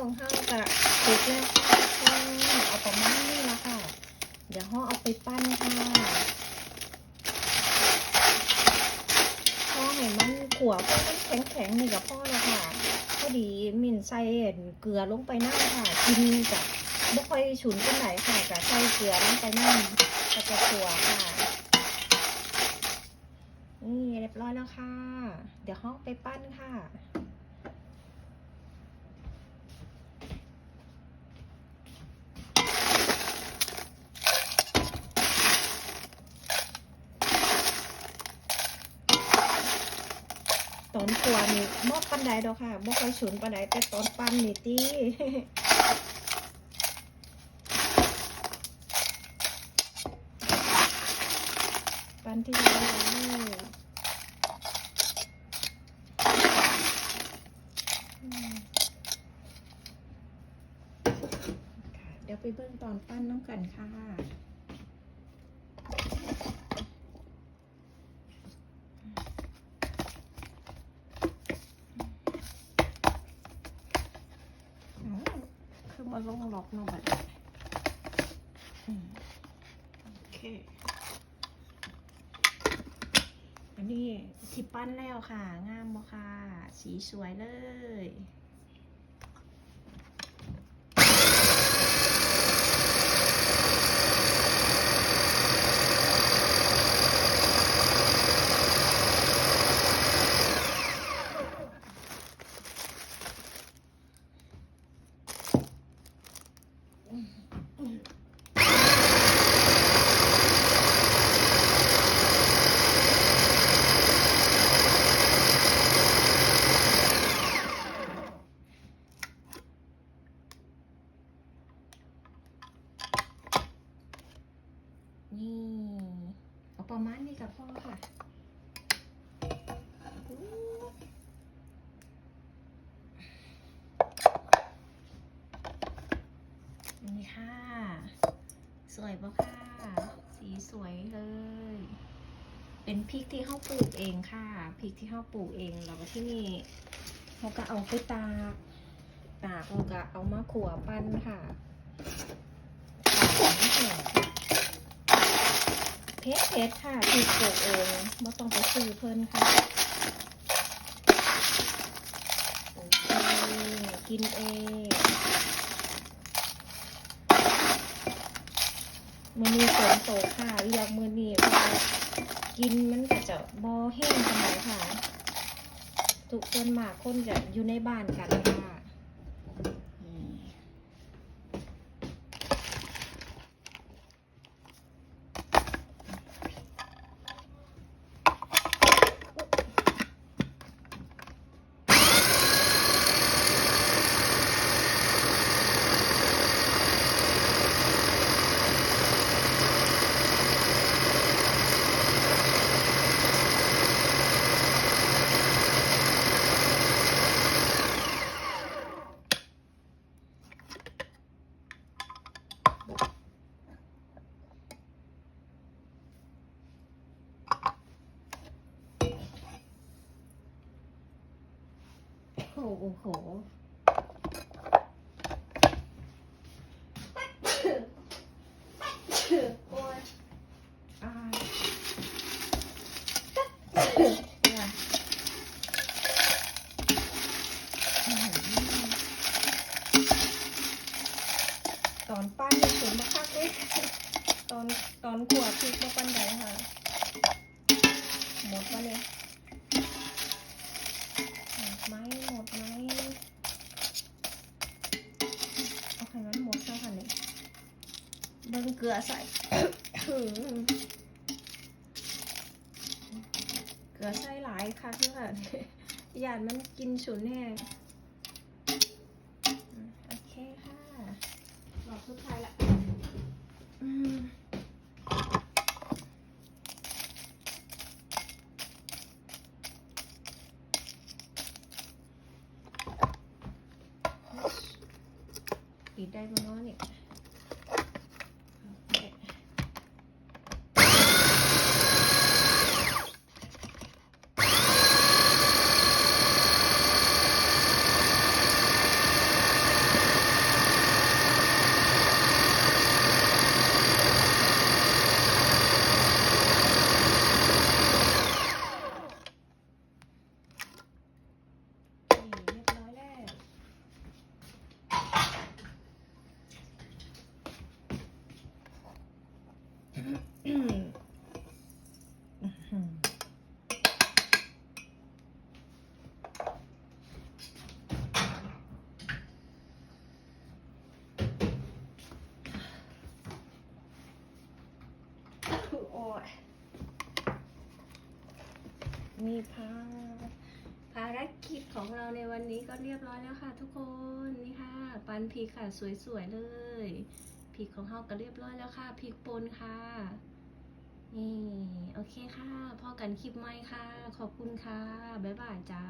ของเฮากับสุกแล้วค่ะเอาประมาณนี้ละค่ะ เดี๋ยวเฮาเอาไปปั้นค่ะพ่อให้มันขัวพอมันแข็งๆนี่กับพ่อแล้วค่ะพอดีมิ่นใส่เกลือลงไปน้ำค่ะกินกับบ่ค่อยฉุนกันไหนค่ะกับใส่เกลือลงไปน้ำก็จะขัวค่ะนี่เรียบร้อยแล้วค่ะ เดี๋ยวเฮาไปปั้นค่ะ ตอนขัวนี่บ่ปันใดดอกค่ะบ่ค่อยฉุนปันใดแต่ตอนปั้นนี่ติปั้นที่ร้านเลยเดี๋ยวไปเบิ่งตอนปั้นน้องกันค่ะ อืมคือ มาลงล็อกเนาะบัดนี้อืมโอเค อันนี้ที่ปั้นแล้วค่ะ งามบ่ค่ะ สีสวยเลย นี่ เอา ประมาณนี้กับพ่อค่ะนี่ค่ะ สวยปะค่ะ สีสวยเลย เป็นพริกที่เขาปลูกเองค่ะ พริกที่เขาปลูกเองแล้วก็ที่นี่เขาก็เอาไปตากตากแล้วก็เอามาขัวปั้นค่ะห้แห้ง เพชรเพชรค่ะพริกปลูกเองไม่ต้องไปซื้อเพิ่นค่ะโอเคกินเองมือนี้ฝนตกค่ะเรียกมือนี้เพราะว่ากินมันก็จะบอแห้งกันหนค่ะ ทุกคนมากคนจะอยู่ในบ้านกันค่ะอืม โอ้โหโอ้ยอายเนี่ยตอนปั้นนี่สวยมากเลยตอนตอนขวดพริกมาปั้นใดค่ะ หมดมาเลย หมดไหมหมดไหม เอาไข่มันหมดแล้วค่ะเนี่ยเบิ้งเกลือใส่ เกลือใส่หลายค่ะเพื่อนหยาดมันกินฉุนแห้งอืมโอเคค่ะรอบสุดท้ายละ ติดได้มาเนาะเนี่ย ยมีภาภารกิจของเราในวันนี้ก็เรียบร้อยแล้วค่ะ ทุกคนนี่ค่ะ ปันพีค่ะสวยๆเลยพีของเฮาก็เรียบร้อยแล้วค่ะพีกปนค่ะนี่โอเคค่ะพอกันคลิปใหม่ค่ะ ขอบคุณค่ะ บ๊ายบายจ้า